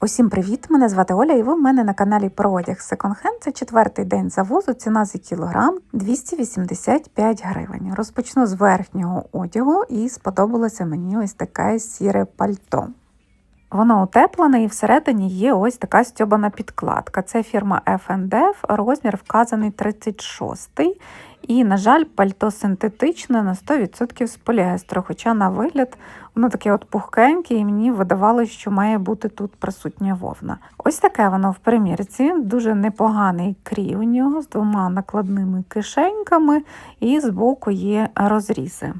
Усім привіт! Мене звати Оля, і ви в мене на каналі про одяг Hand. Це четвертий день завозу. Ціна за кілограм 285 гривень. Розпочну з верхнього одягу, і сподобалося мені ось таке сіре пальто. Воно утеплене і всередині є ось така стьобана підкладка. Це фірма F&F, розмір вказаний 36 і, на жаль, пальто синтетичне на 100% з поліестру, хоча на вигляд воно таке от пухкеньке, і мені видавалося, що має бути тут присутня вовна. Ось таке воно в примірці, дуже непоганий крій у нього з двома накладними кишеньками, і збоку є розрізи.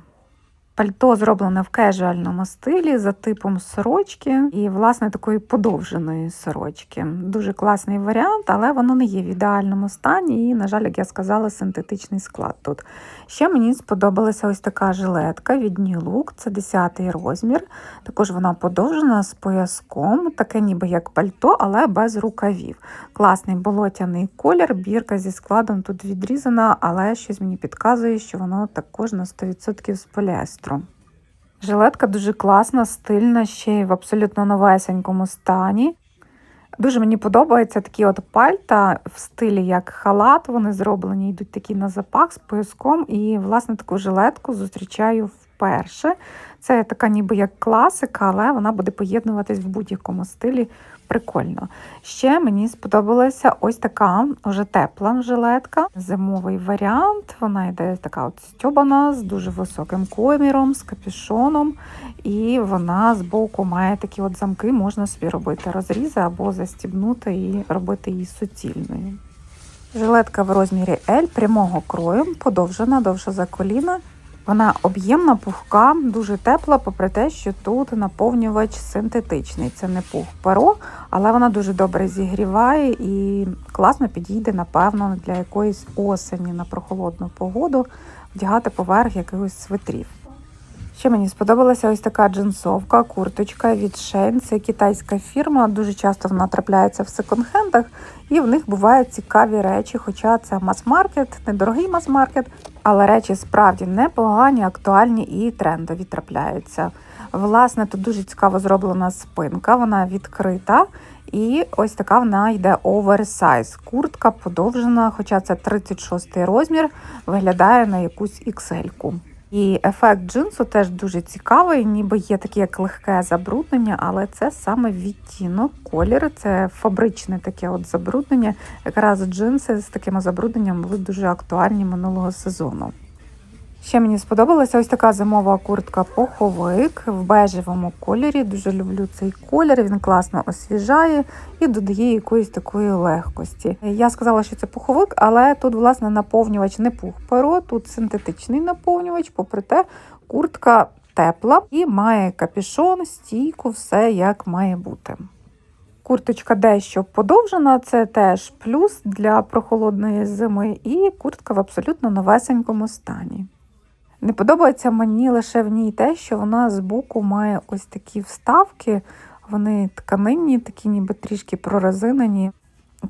Пальто зроблене в кежуальному стилі за типом сорочки і, власне, такої подовженої сорочки. Дуже класний варіант, але воно не є в ідеальному стані. І, на жаль, як я сказала, синтетичний склад тут. Ще мені сподобалася ось така жилетка від New Look, це 10 розмір. Також вона подовжена з пояском, таке ніби як пальто, але без рукавів. Класний болотяний колір, бірка зі складом тут відрізана, але щось мені підказує, що воно також на 100% з поліестру. Жилетка дуже класна, стильна, ще й в абсолютно новесенькому стані. Дуже мені подобаються такі от пальта в стилі як халат. Вони зроблені, йдуть такі на запах з пояском. І, власне, таку жилетку зустрічаю вперше. Це така ніби як класика, але вона буде поєднуватись в будь-якому стилі. Прикольно. Ще мені сподобалася ось така вже тепла жилетка, зимовий варіант. Вона йде така от стьобана з дуже високим коміром, з капюшоном, і вона з боку має такі от замки, можна собі робити розрізи або застібнути і робити її суцільною. Жилетка в розмірі L прямого крою, подовжена, довше за коліна. Вона об'ємна, пухка, дуже тепла, попри те, що тут наповнювач синтетичний. Це не пух перо, але вона дуже добре зігріває і класно підійде, напевно, для якоїсь осені на прохолодну погоду вдягати поверх якихось свитрів. Ще мені сподобалася ось така джинсовка, курточка від Shein. Це китайська фірма. Дуже часто вона трапляється в секонд-хендах, і в них бувають цікаві речі. Хоча це мас-маркет, недорогий мас-маркет, але речі справді непогані, актуальні і трендові трапляються. Власне, тут дуже цікаво зроблена спинка, вона відкрита. І ось така вона йде оверсайз. Куртка подовжена, хоча це 36 розмір, виглядає на якусь XL-ку. І ефект джинсу теж дуже цікавий, ніби є таке як легке забруднення, але це саме відтінок, колір, це фабричне таке от забруднення. Якраз джинси з таким забрудненням були дуже актуальні минулого сезону. Ще мені сподобалася ось така зимова куртка поховик в бежевому кольорі. Дуже люблю цей колір, він класно освіжає і додає якоїсь такої легкості. Я сказала, що це пуховик, але тут, власне, наповнювач не пух перо, тут синтетичний наповнювач, попри те, куртка тепла і має капюшон, стійку, все як має бути. Курточка дещо подовжена, це теж плюс для прохолодної зими, і куртка в абсолютно новесенькому стані. Не подобається мені лише в ній те, що вона з боку має ось такі вставки, вони тканинні, такі ніби трішки прорезинені.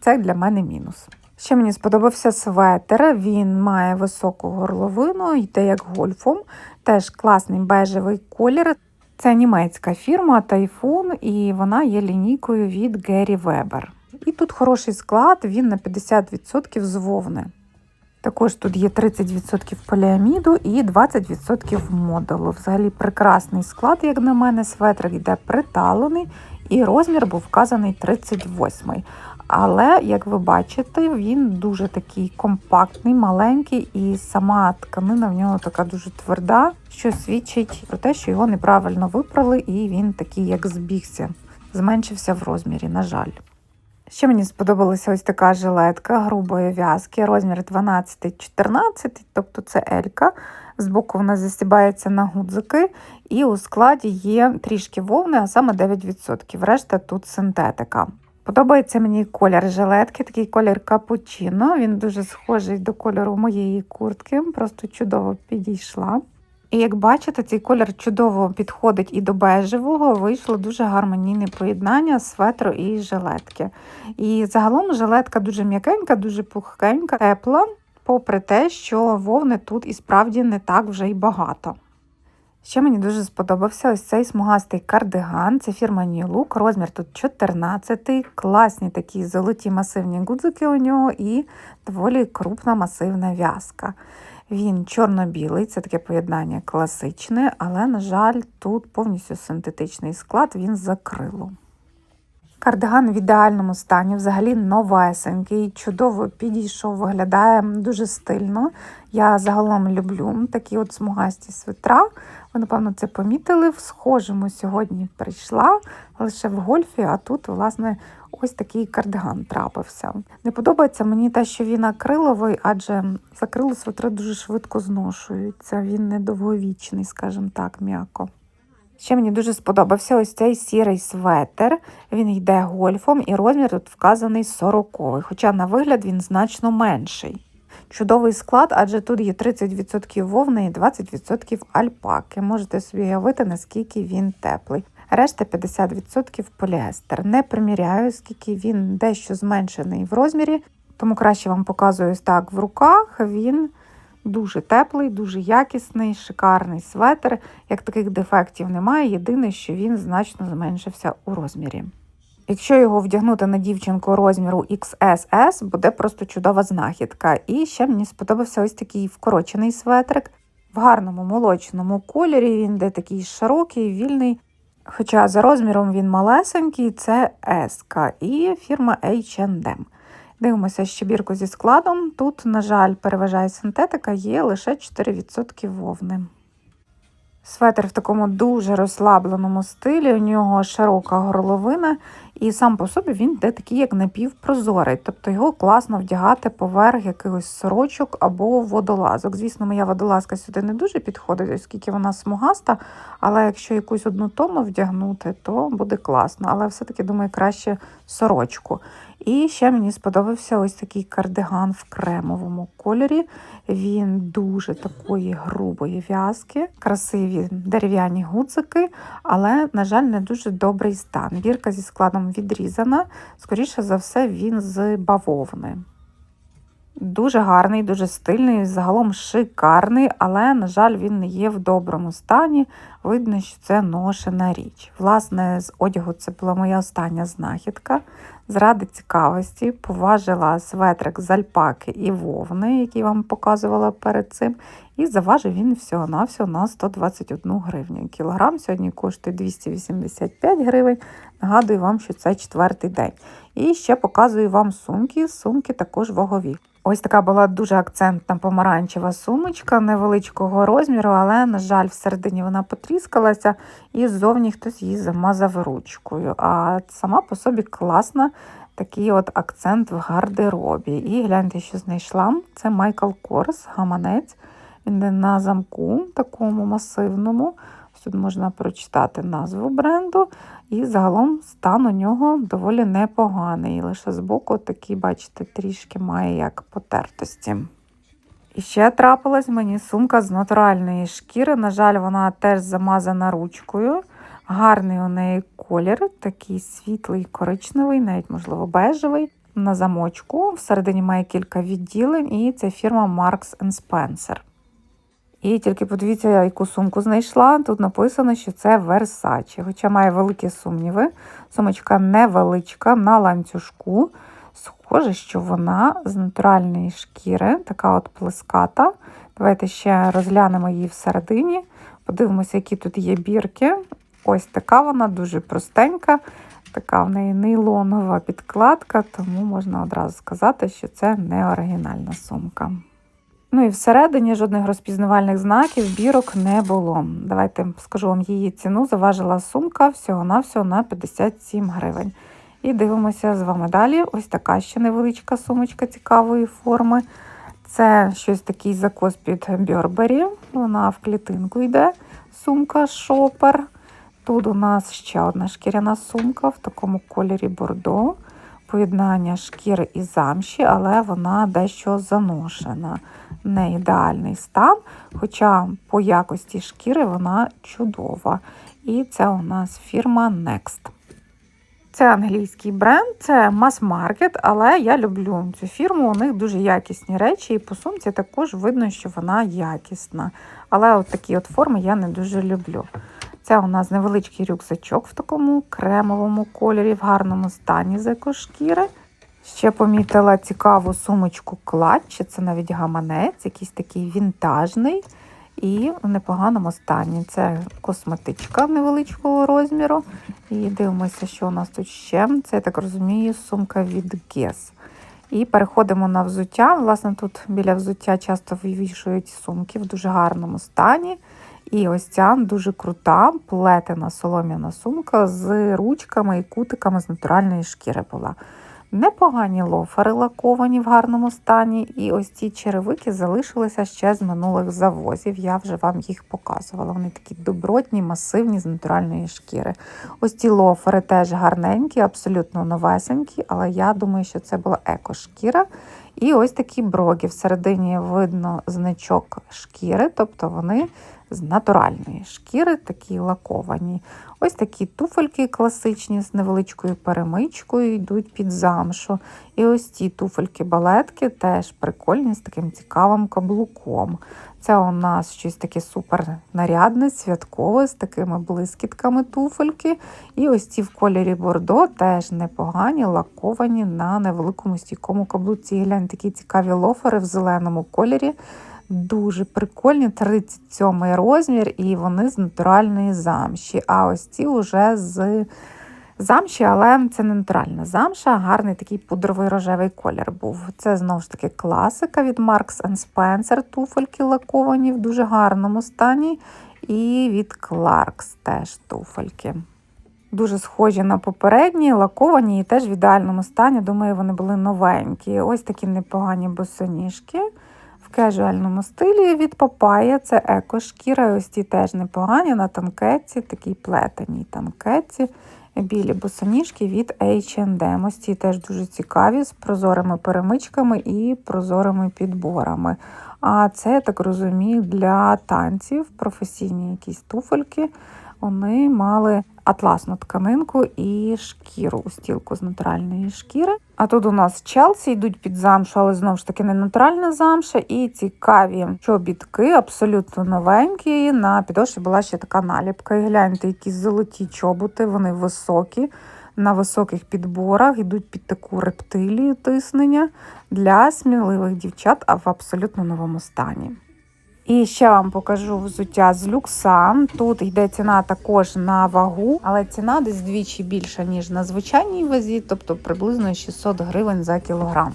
Це для мене мінус. Ще мені сподобався светр, він має високу горловину, йде як гольфом, теж класний бежевий колір. Це німецька фірма Typhoon, і вона є лінійкою від Гері Вебер. І тут хороший склад, він на 50% з вовни. Також тут є 30% поліаміду і 20% модулу. Взагалі прекрасний склад, як на мене, светрик йде приталений, і розмір був вказаний 38 Але, як ви бачите, він дуже такий компактний, маленький, і сама тканина в нього така дуже тверда, що свідчить про те, що його неправильно випрали, і він такий, як збігся, зменшився в розмірі, на жаль. Ще мені сподобалася ось така жилетка грубої в'язки, розмір 12-14, тобто це Елька. Збоку вона застібається на гудзики, і у складі є трішки вовни, а саме 9%. Решта тут синтетика. Подобається мені колір жилетки, такий колір капучино. Він дуже схожий до кольору моєї куртки, просто чудово підійшла. І як бачите, цей колір чудово підходить і до бежевого, вийшло дуже гармонійне поєднання светру і жилетки. І загалом жилетка дуже м'якенька, дуже пухкенька, тепла, попри те, що вовни тут і справді не так вже й багато. Ще мені дуже сподобався ось цей смугастий кардиган. Це фірма New Look. Розмір тут 14 класні такі золоті масивні гудзики у нього і доволі крупна масивна в'язка. Він чорно-білий, це таке поєднання класичне, але, на жаль, тут повністю синтетичний склад, він з акрилу. Кардиган в ідеальному стані, взагалі новесенький, чудово підійшов, виглядає дуже стильно. Я загалом люблю такі от смугасті свитра. Ви, напевно, це помітили. В схожому сьогодні прийшла лише в гольфі, а тут, власне, ось такий кардиган трапився. Не подобається мені те, що він акриловий, адже закрило свитри дуже швидко зношуються. Він недовговічний, скажімо так, м'яко. Ще мені дуже сподобався ось цей сірий светер. Він йде гольфом і розмір тут вказаний 40 хоча на вигляд він значно менший. Чудовий склад, адже тут є 30% вовни і 20% альпаки. Можете собі уявити, наскільки він теплий. Решта 50% поліестер. Не приміряю, оскільки він дещо зменшений в розмірі, тому краще вам показую ось так в руках. Він Дуже теплий, дуже якісний, шикарний светр. Як таких дефектів немає, єдине, що він значно зменшився у розмірі. Якщо його вдягнути на дівчинку розміру XSS, буде просто чудова знахідка. І ще мені сподобався ось такий вкорочений светрик. В гарному молочному кольорі, він де такий широкий, вільний. Хоча за розміром він малесенький, це S і фірма H&M. Дивимося щебірку зі складом. Тут, на жаль, переважає синтетика, є лише 4% вовни. Светр в такому дуже розслабленому стилі, у нього широка горловина, і сам по собі він йде такий, як напівпрозорий. Тобто його класно вдягати поверх якихось сорочок або водолазок. Звісно, моя водолазка сюди не дуже підходить, оскільки вона смугаста, але якщо якусь одну тону вдягнути, то буде класно. Але все-таки, думаю, краще сорочку. І ще мені сподобався ось такий кардиган в кремовому кольорі. Він дуже такої грубої в'язки, красиві дерев'яні гудзики, але, на жаль, не дуже добрий стан. Бірка зі складом відрізана, скоріше за все, він з бавовни. Дуже гарний, дуже стильний, загалом шикарний, але, на жаль, він не є в доброму стані. Видно, що це ношена річ. Власне, з одягу це була моя остання знахідка. Зради цікавості поважила светрик з альпаки і вовни, який вам показувала перед цим. І заважив він всього-навсього на 121 гривню. Кілограм сьогодні коштує 285 гривень. Нагадую вам, що це четвертий день. І ще показую вам сумки. Сумки також вагові. Ось така була дуже акцентна помаранчева сумочка невеличкого розміру, але, на жаль, всередині вона потріскалася і ззовні хтось її замазав ручкою. А сама по собі класна такий от акцент в гардеробі. І гляньте, що знайшла. Це Майкл Корс, гаманець. Він на замку, такому масивному. Тут можна прочитати назву бренду, і загалом стан у нього доволі непоганий. Лише збоку такий, бачите, трішки має як потертості. І ще трапилась мені сумка з натуральної шкіри. На жаль, вона теж замазана ручкою. Гарний у неї колір, такий світлий, коричневий, навіть, можливо, бежевий. На замочку. Всередині має кілька відділень, і це фірма Marks Spencer. І тільки подивіться, яку сумку знайшла. Тут написано, що це Versace, хоча має великі сумніви. Сумочка невеличка на ланцюжку. Схоже, що вона з натуральної шкіри, така от плеската. Давайте ще розглянемо її всередині. Подивимося, які тут є бірки. Ось така вона дуже простенька, така в неї нейлонова підкладка, тому можна одразу сказати, що це не оригінальна сумка. Ну і всередині жодних розпізнавальних знаків, бірок не було. Давайте скажу вам її ціну. Заважила сумка всього-навсього на 57 гривень. І дивимося з вами далі. Ось така ще невеличка сумочка цікавої форми. Це щось такий закос під Бьорбері. Вона в клітинку йде. Сумка шопер. Тут у нас ще одна шкіряна сумка в такому кольорі бордо. Поєднання шкіри і замші, але вона дещо заношена не ідеальний стан, хоча по якості шкіри вона чудова. І це у нас фірма Next. Це англійський бренд, це мас-маркет, але я люблю цю фірму. У них дуже якісні речі, і по сумці також видно, що вона якісна. Але от такі от форми я не дуже люблю. Це у нас невеличкий рюкзачок в такому кремовому кольорі, в гарному стані з екошкіри. Ще помітила цікаву сумочку клатч, це навіть гаманець, якийсь такий вінтажний і в непоганому стані. Це косметичка невеличкого розміру. І дивимося, що у нас тут ще. Це, я так розумію, сумка від Guess. І переходимо на взуття. Власне, тут біля взуття часто вивішують сумки в дуже гарному стані. І ось ця дуже крута плетена солом'яна сумка з ручками і кутиками з натуральної шкіри була. Непогані лофери лаковані в гарному стані, і ось ці черевики залишилися ще з минулих завозів. Я вже вам їх показувала. Вони такі добротні, масивні з натуральної шкіри. Ось ці лофери теж гарненькі, абсолютно новесенькі, але я думаю, що це була екошкіра. І ось такі броги. Всередині видно значок шкіри, тобто вони з натуральної шкіри, такі лаковані. Ось такі туфельки класичні з невеличкою перемичкою йдуть під замшу. І ось ці туфельки-балетки теж прикольні з таким цікавим каблуком. Це у нас щось таке супер нарядне, святкове, з такими блискітками туфельки. І ось ці в кольорі бордо теж непогані, лаковані на невеликому стійкому каблуці. Глянь, такі цікаві лофери в зеленому кольорі. Дуже прикольні, 37 розмір, і вони з натуральної замші. А ось ці вже з замші, але це не натуральна замша, а гарний такий пудровий рожевий колір був. Це знову ж таки класика від Marks Spencer, туфельки лаковані в дуже гарному стані. І від Clarks теж туфельки. Дуже схожі на попередні, лаковані і теж в ідеальному стані. Думаю, вони були новенькі. Ось такі непогані босоніжки в кежуальному стилі від Папая. Це еко-шкіра. Ось ті теж непогані на танкетці, такій плетеній танкетці. Білі босоніжки від H&M. Ось ці теж дуже цікаві, з прозорими перемичками і прозорими підборами. А це, я так розумію, для танців професійні якісь туфельки. Вони мали атласну тканинку і шкіру, устілку з натуральної шкіри. А тут у нас Челсі йдуть під замшу, але знову ж таки не натуральна замша. І цікаві чобітки, абсолютно новенькі. На підошві була ще така наліпка. І гляньте, які золоті чоботи, вони високі. На високих підборах йдуть під таку рептилію тиснення для сміливих дівчат, а в абсолютно новому стані. І ще вам покажу взуття з люкса. Тут йде ціна також на вагу, але ціна десь двічі більша, ніж на звичайній вазі, тобто приблизно 600 гривень за кілограм.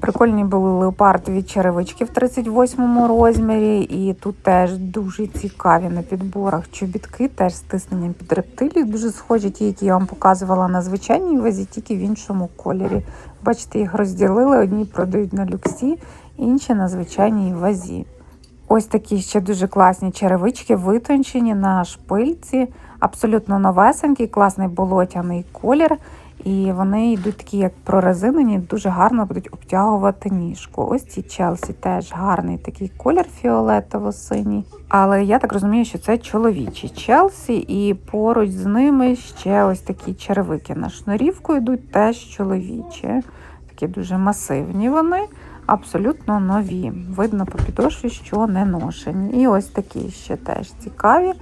Прикольні були леопардові черевички в 38 розмірі, і тут теж дуже цікаві на підборах чобітки, теж з тисненням під рептилію. Дуже схожі ті, які я вам показувала на звичайній вазі, тільки в іншому кольорі. Бачите, їх розділили, одні продають на люксі, інші на звичайній вазі. Ось такі ще дуже класні черевички, витончені на шпильці, абсолютно новесенький, класний болотяний колір. І вони йдуть такі, як прорезинені, дуже гарно будуть обтягувати ніжку. Ось ці Челсі теж гарний такий колір фіолетово-синій. Але я так розумію, що це чоловічі Челсі, і поруч з ними ще ось такі черевики на шнурівку йдуть теж чоловічі. Такі дуже масивні вони абсолютно нові. Видно по підошві, що не ношені. І ось такі ще теж цікаві,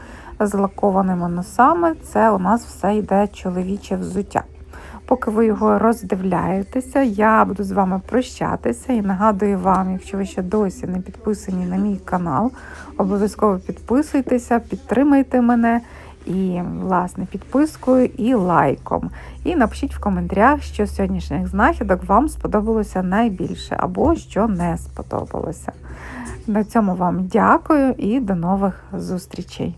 з лакованими носами. Це у нас все йде чоловіче взуття. Поки ви його роздивляєтеся, я буду з вами прощатися і нагадую вам, якщо ви ще досі не підписані на мій канал, обов'язково підписуйтеся, підтримайте мене і, власне, підпискою і лайком. І напишіть в коментарях, що з сьогоднішніх знахідок вам сподобалося найбільше або що не сподобалося. На цьому вам дякую і до нових зустрічей!